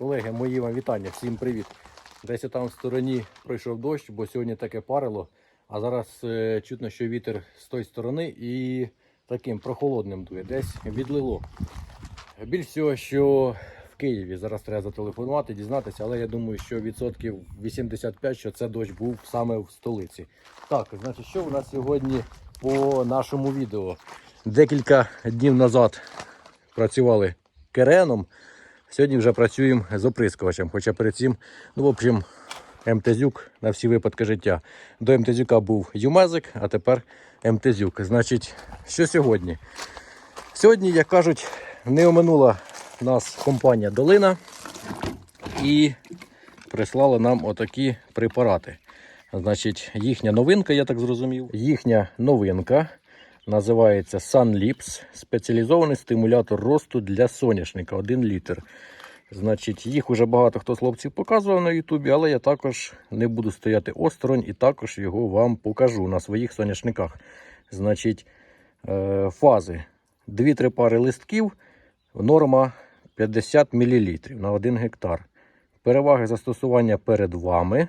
Колеги, мої вам вітання, всім привіт. Десь там в стороні пройшов дощ, бо сьогодні таке парило, а зараз е, чутно, що вітер з тої сторони і таким прохолодним дує, десь відлило. Більш всього, що в Києві зараз треба зателефонувати, дізнатися, але я думаю, що відсотків 85, що це дощ був саме в столиці. Так, значить, що у нас сьогодні по нашому відео? Декілька днів назад працювали кереном. Сьогодні вже працюємо з оприскувачем. Хоча перед цим, ну, в общем, МТЗюк на всі випадки життя. До МТЗюка був Юмезик, а тепер МТЗюк. Значить, що сьогодні? Сьогодні, як кажуть, не оминула нас компанія Долина і прислала нам отакі препарати. Значить, їхня новинка, я так зрозумів. Їхня новинка називається SunLips, спеціалізований стимулятор росту для соняшника 1 літр. Значить, їх уже багато хто хлопців показував на Ютубі, але я також не буду стояти осторонь і також його вам покажу на своїх соняшниках. Значить, е, фази. 2-3 пари листків, норма 50 мл на 1 гектар. Переваги застосування перед вами.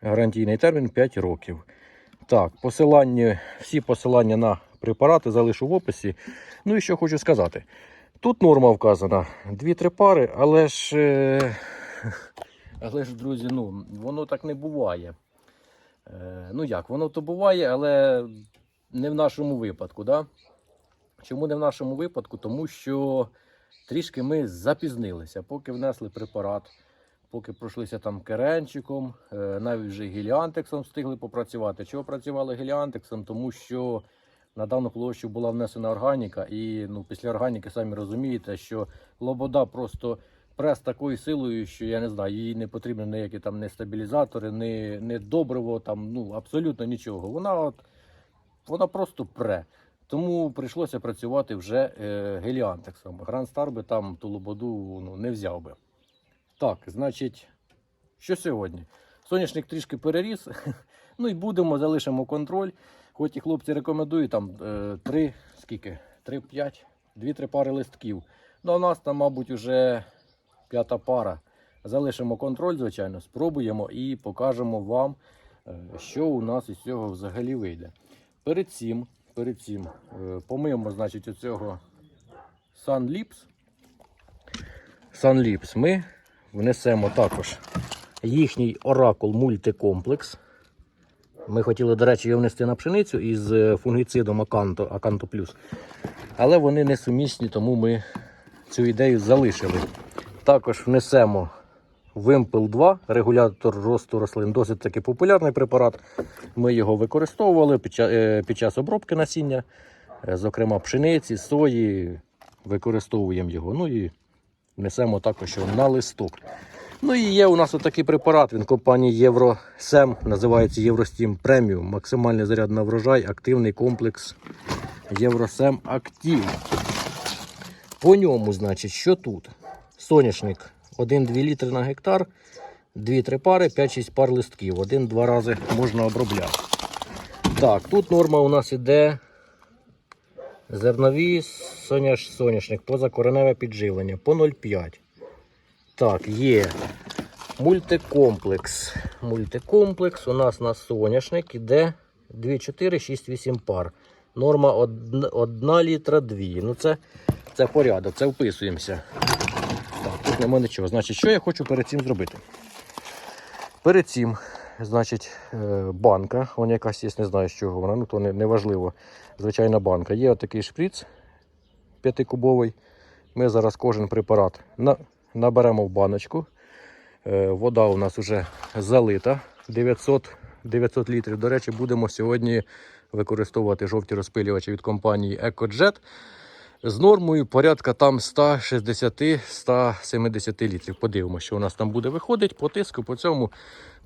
Гарантійний термін 5 років. Так, посилання, всі посилання на препарати залишу в описі. Ну і що хочу сказати. Тут норма вказана 2-3 пари, але ж, е, але ж, друзі, ну, воно так не буває. Е, ну як, воно то буває, але не в нашому випадку. Да? Чому не в нашому випадку? Тому що трішки ми запізнилися, поки внесли препарат, поки пройшлися там керенчиком, е, навіть вже геліантексом встигли попрацювати. Чого працювали геліантексом? Тому що на дану площу була внесена органіка, і ну, після органіки самі розумієте, що лобода просто прес такою силою, що я не знаю, їй не потрібні ніякі там не стабілізатори, не, не добриво, там, ну абсолютно нічого. Вона от вона просто пре. Тому прийшлося працювати вже е, геліантексом. Гранд Стар би там ту лободу ну, не взяв би. Так, значить, що сьогодні? Соняшник трішки переріс. Ну і будемо, залишимо контроль. Хоч і хлопці рекомендують там е, 3, скільки? 3-5, 2-3 пари листків. Ну а в нас там, мабуть, вже п'ята пара. Залишимо контроль, звичайно, спробуємо і покажемо вам, е, що у нас із цього взагалі вийде. Перед цим, перед цим е, помиємо, значить, оцього Sunlips. Sunlips ми внесемо також їхній оракул мультикомплекс. Ми хотіли, до речі, його внести на пшеницю із е, фунгіцидом Аканто, Аканто Плюс. Але вони не сумісні, тому ми цю ідею залишили. Також внесемо Вимпел 2, регулятор росту рослин. Досить таки популярний препарат. Ми його використовували під час, е, час обробки насіння, е, зокрема пшениці, сої. Використовуємо його. Ну і несемо також на листок. Ну і є у нас отакий препарат. Він компанії Євросем, називається Євростім Преміум. Максимальний заряд на врожай, активний комплекс Євросем Актив. По ньому, значить, що тут? Соняшник 1-2 літри на гектар, 2-3 пари, 5-6 пар листків. Один-два рази можна обробляти. Так, тут норма у нас іде зернові соняш, соняшник, позакореневе підживлення по 0,5. Так, є мультикомплекс. Мультикомплекс у нас на соняшник іде 2, 4, 6, 8 пар. Норма 1 літра 2. Ну це, це порядок, це вписуємося. Так, тут нема нічого. Значить, що я хочу перед цим зробити? Перед цим, значить, е, банка, вона якась є, не знаю з чого вона, ну то не, важливо. Звичайна банка. Є отакий шприц 5-кубовий. Ми зараз кожен препарат на, наберемо в баночку. Е, Вода у нас вже залита 900, 900 літрів. До речі, будемо сьогодні використовувати жовті розпилювачі від компанії EcoJet з нормою порядка там 160-170 літрів. Подивимося, що у нас там буде виходить по тиску, по цьому,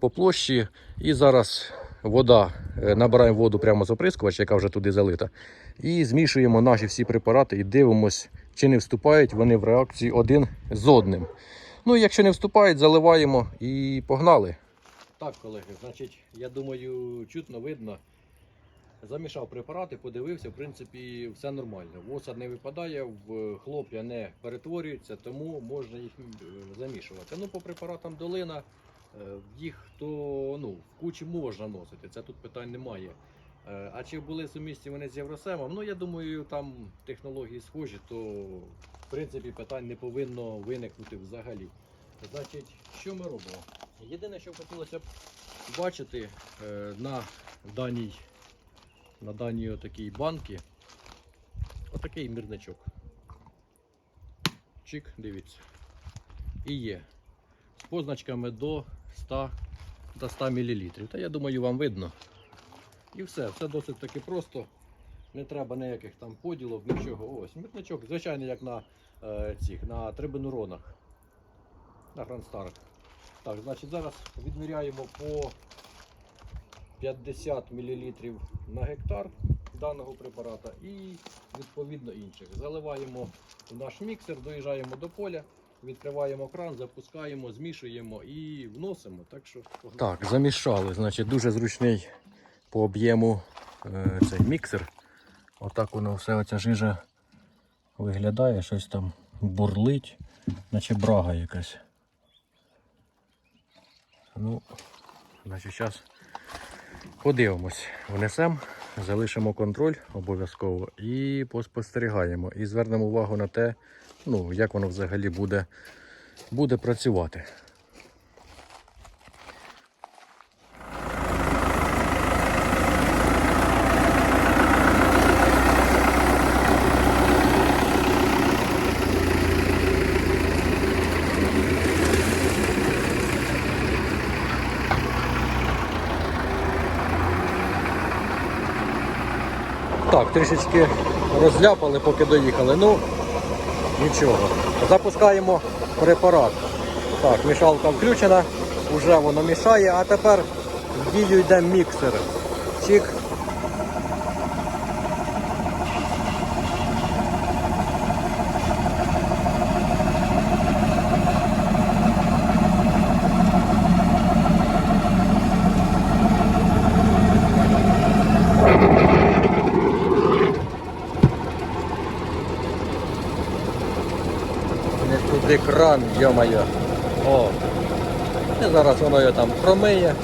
по площі. І зараз вода, е, набираємо воду прямо з оприскувача, яка вже туди залита. І змішуємо наші всі препарати і дивимось, чи не вступають вони в реакцію один з одним. Ну, і якщо не вступають, заливаємо і погнали. Так, колеги, значить, я думаю, чутно видно. Замішав препарати, подивився, в принципі, все нормально. Воса не випадає, в хлоп'я не перетворюється, тому можна їх е, замішувати. Ну, по препаратам долина, е, їх то ну, в кучі можна носити, це тут питань немає. Е, А чи були сумісні вони з Євросемом? Ну, я думаю, там технології схожі, то в принципі питань не повинно виникнути взагалі. Значить, що ми робимо? Єдине, що хотілося б бачити е, на даній на даній отакій банці отакий мірничок. Чик, дивіться. І є. З позначками до 100, до 100 мл. Та я думаю, вам видно. І все, все досить таки просто. Не треба ніяких там поділок, нічого. Ось, мірничок, звичайно, як на е, цих, на трибенуронах, на грандстарах. Так, значить, зараз відміряємо по 50 мл на гектар даного препарата і відповідно інших. Заливаємо в наш міксер, доїжджаємо до поля, відкриваємо кран, запускаємо, змішуємо і вносимо. Так, що... так замішали. Значить, дуже зручний по об'єму е, цей міксер. Отак воно все оця жижа виглядає, щось там бурлить, наче брага якась. Ну, значить, зараз подивимось, внесемо, залишимо контроль обов'язково і поспостерігаємо. І звернемо увагу на те, ну, як воно взагалі буде, буде працювати. Так, трішечки розляпали, поки доїхали. Ну, нічого. Запускаємо препарат. Так, мішалка включена, вже воно мішає, а тепер в дію йде міксер. Чик. Не туди кран, йо-моє. О. І зараз воно його там промиє.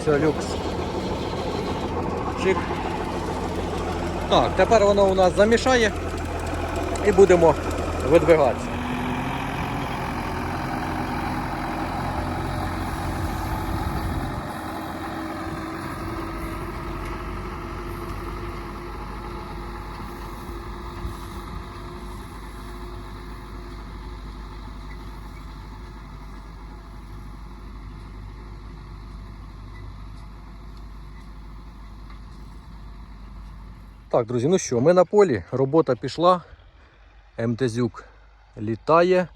Все, люкс. Чик. Так, тепер воно у нас замішає і будемо видвигатися. Так, друзі, ну що, ми на полі, робота пішла, МТЗюк літає.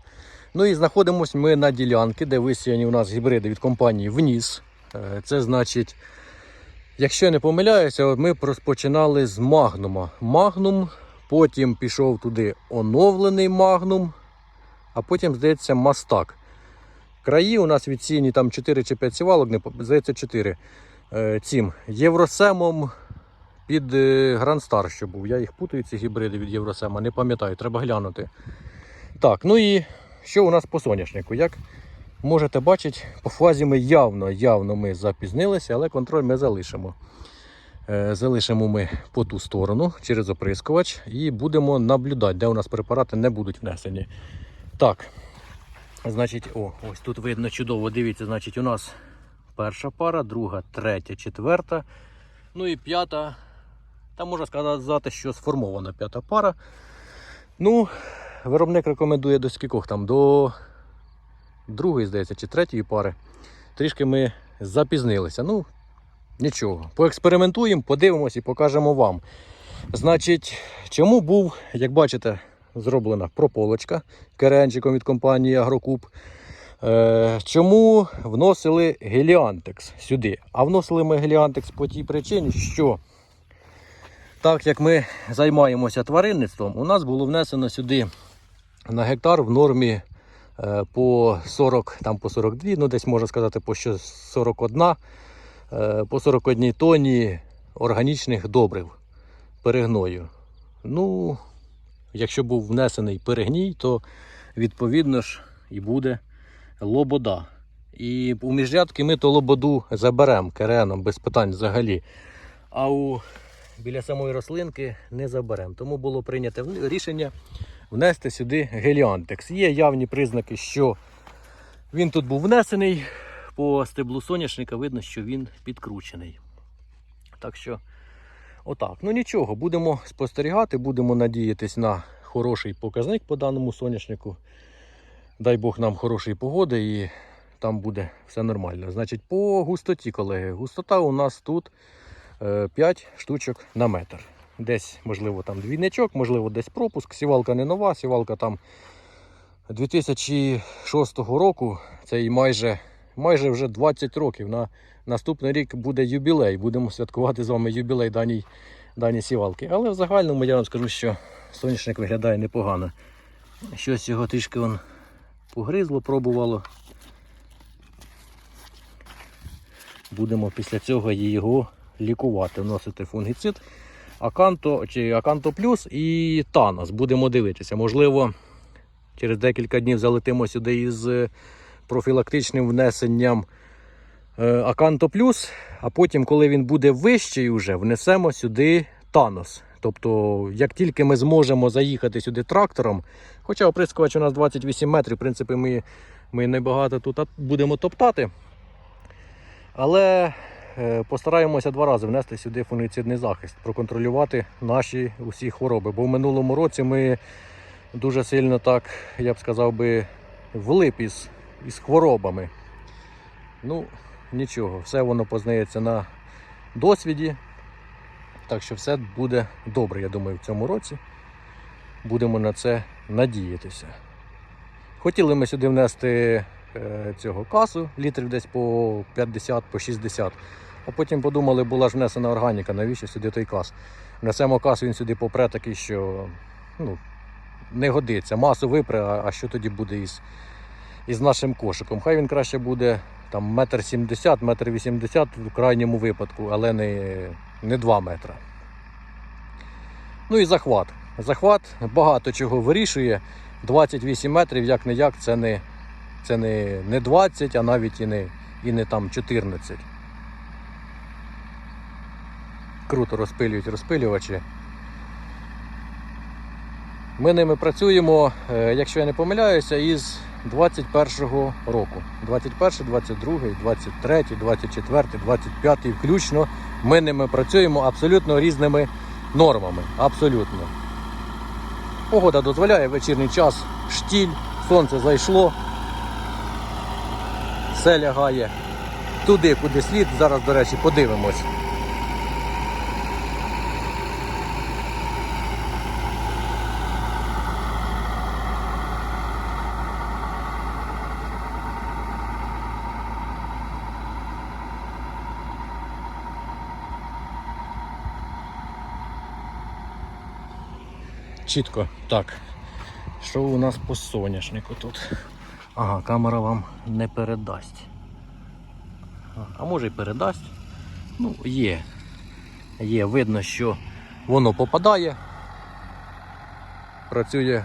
Ну і знаходимося ми на ділянці, де висіяні у нас гібриди від компанії вниз. Е, Це значить, якщо я не помиляюся, ми розпочинали з магнума. Магнум, потім пішов туди оновлений магнум, а потім, здається, мастак. Краї у нас відсіяні там 4 чи 5 сівалок, здається 4. Е, Цим євросемом під е, Grand Star, що був. Я їх путаю, ці гібриди від Євросема, не пам'ятаю, треба глянути. Так, ну і що у нас по соняшнику? Як можете бачити, по фазі ми явно, явно ми запізнилися, але контроль ми залишимо. Е, Залишимо ми по ту сторону через оприскувач і будемо наблюдати, де у нас препарати не будуть внесені. Так, значить, о, ось тут видно чудово. Дивіться, значить, у нас перша пара, друга, третя, четверта. Ну і п'ята, та можна сказати, що сформована п'ята пара. Ну, виробник рекомендує до скількох там, до другої, здається, чи третьої пари. Трішки ми запізнилися. Ну, нічого. Поекспериментуємо, подивимось і покажемо вам. Значить, чому був, як бачите, зроблена прополочка керенчиком від компанії Агрокуб. Е, Чому вносили геліантекс сюди? А вносили ми геліантекс по тій причині, що Так як ми займаємося тваринництвом, у нас було внесено сюди на гектар в нормі е, по 40, там по 42, ну десь можна сказати по 41, е, по 41 тоні органічних добрив перегною. Ну, якщо був внесений перегній, то відповідно ж і буде лобода. І у міжрядки ми то лободу заберемо кереном без питань взагалі. А у біля самої рослинки не заберемо. Тому було прийнято рішення внести сюди геліантекс. Є явні признаки, що він тут був внесений. По стеблу соняшника видно, що він підкручений. Так що, отак. Ну нічого, будемо спостерігати, будемо надіятись на хороший показник по даному соняшнику. Дай Бог нам хорошої погоди і там буде все нормально. Значить, по густоті, колеги. Густота у нас тут 5 штучок на метр. Десь, можливо, там двійничок, можливо, десь пропуск. Сівалка не нова, сівалка там 2006 року. Це і майже, майже вже 20 років. На наступний рік буде юбілей. Будемо святкувати з вами юбілей даній, даній сівалки. Але в загальному я вам скажу, що соняшник виглядає непогано. Щось його трішки он погризло, пробувало. Будемо після цього його лікувати, вносити фунгіцид. Аканто чи Аканто Плюс і Танос. Будемо дивитися. Можливо, через декілька днів залетимо сюди із е, профілактичним внесенням е, Аканто Плюс, а потім, коли він буде вищий, уже, внесемо сюди Танос. Тобто, як тільки ми зможемо заїхати сюди трактором, хоча оприскувач у нас 28 метрів, в принципі, ми, ми небагато тут будемо топтати. Але постараємося два рази внести сюди фунгіцидний захист, проконтролювати наші усі хвороби. Бо в минулому році ми дуже сильно так, я б сказав би, влип із, із хворобами. Ну, нічого, все воно познається на досвіді. Так що все буде добре, я думаю, в цьому році. Будемо на це надіятися. Хотіли ми сюди внести е, цього касу, літрів десь по 50, по 60. А потім подумали, була ж внесена органіка, навіщо сюди той кас. Внесемо кас, він сюди попре такий, що ну, не годиться. Масу випре, а, а що тоді буде із, із нашим кошиком? Хай він краще буде там метр сімдесят, метр вісімдесят в крайньому випадку, але не, не 2 метра. Ну і захват. Захват багато чого вирішує. 28 метрів, як не як, це не, це не, не 20, а навіть і не, і не там 14. Круто розпилюють розпилювачі. Ми ними працюємо, е, якщо я не помиляюся, із 21-го року. 21, 22, 23, 24, 25 включно. Ми ними працюємо абсолютно різними нормами. Абсолютно. Погода дозволяє вечірній час, штіль, сонце зайшло, все лягає туди, куди слід. Зараз, до речі, подивимось. Чітко. Так. Що у нас по соняшнику тут? Ага, камера вам не передасть. А, може й передасть. Ну, є. Є, видно, що воно попадає. Працює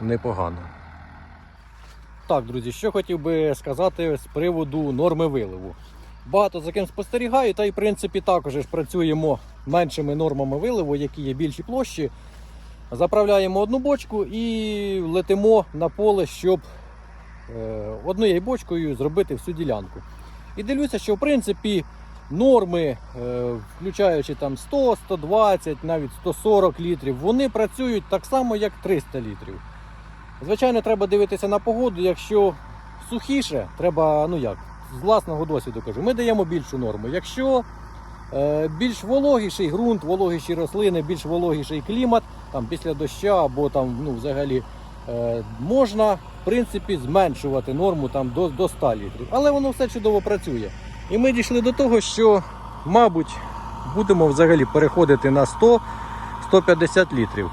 непогано. Так, друзі, що хотів би сказати з приводу норми виливу. Багато за ким спостерігаю, та й в принципі також ж працюємо меншими нормами виливу, які є більші площі. Заправляємо одну бочку і летимо на поле, щоб однією бочкою зробити всю ділянку. І дивлюся, що в принципі норми, е, включаючи там 100, 120, навіть 140 літрів, вони працюють так само, як 300 літрів. Звичайно, треба дивитися на погоду. Якщо сухіше, треба, ну як, з власного досвіду кажу, ми даємо більшу норму. Якщо е, більш вологіший ґрунт, вологіші рослини, більш вологіший клімат, там після доща або там, ну, взагалі е, можна в принципі зменшувати норму там до, до 100 літрів. Але воно все чудово працює. І ми дійшли до того, що, мабуть, будемо взагалі переходити на 100 150 літрів.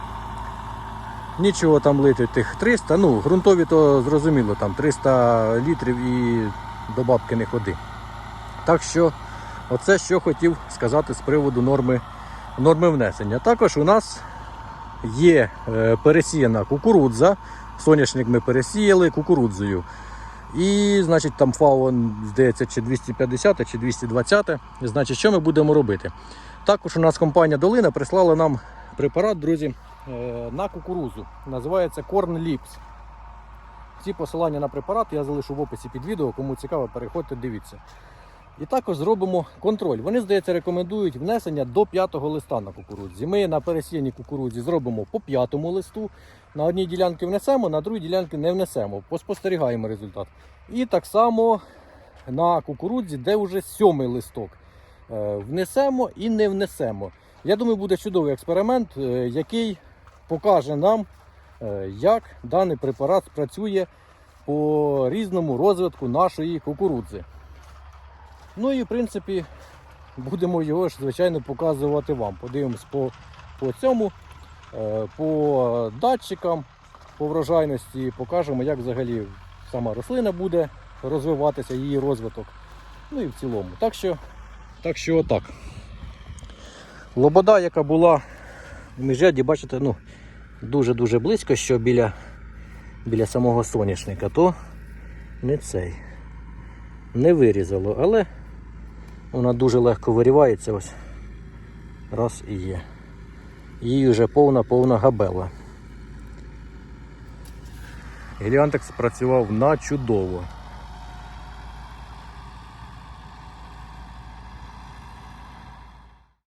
Нічого там лити тих 300, ну, ґрунтові то зрозуміло, там 300 літрів і до бабки не ходи. Так що, оце що хотів сказати з приводу норми, норми внесення. Також у нас є е, пересіяна кукурудза. Соняшник ми пересіяли кукурудзою. І, значить, там ФАО, здається, чи 250, чи 220. Значить, що ми будемо робити? Також у нас компанія Долина прислала нам препарат, друзі, е, на кукурудзу. Називається Corn Lips. Всі посилання на препарат я залишу в описі під відео. Кому цікаво, переходьте, дивіться. І також зробимо контроль. Вони, здається, рекомендують внесення до 5 листа на кукурудзі. Ми на пересіяній кукурудзі зробимо по 5 листу. На одній ділянці внесемо, на другій ділянці не внесемо. Поспостерігаємо результат. І так само на кукурудзі, де вже сьомий листок. Е, Внесемо і не внесемо. Я думаю, буде чудовий експеримент, е, який покаже нам, е, як даний препарат працює по різному розвитку нашої кукурудзи. Ну і в принципі будемо його ж, звичайно, показувати вам. Подивимось по, по цьому, е, по датчикам, по врожайності, покажемо, як взагалі сама рослина буде розвиватися, її розвиток. Ну і в цілому. Так що, так що отак. Лобода, яка була в міжряді, бачите, ну, дуже-дуже близько, що біля, біля самого соняшника, то не цей. Не вирізало, але вона дуже легко вирівається ось. Раз і є. Їй вже повна-повна габела. Геліантекс працював на чудово.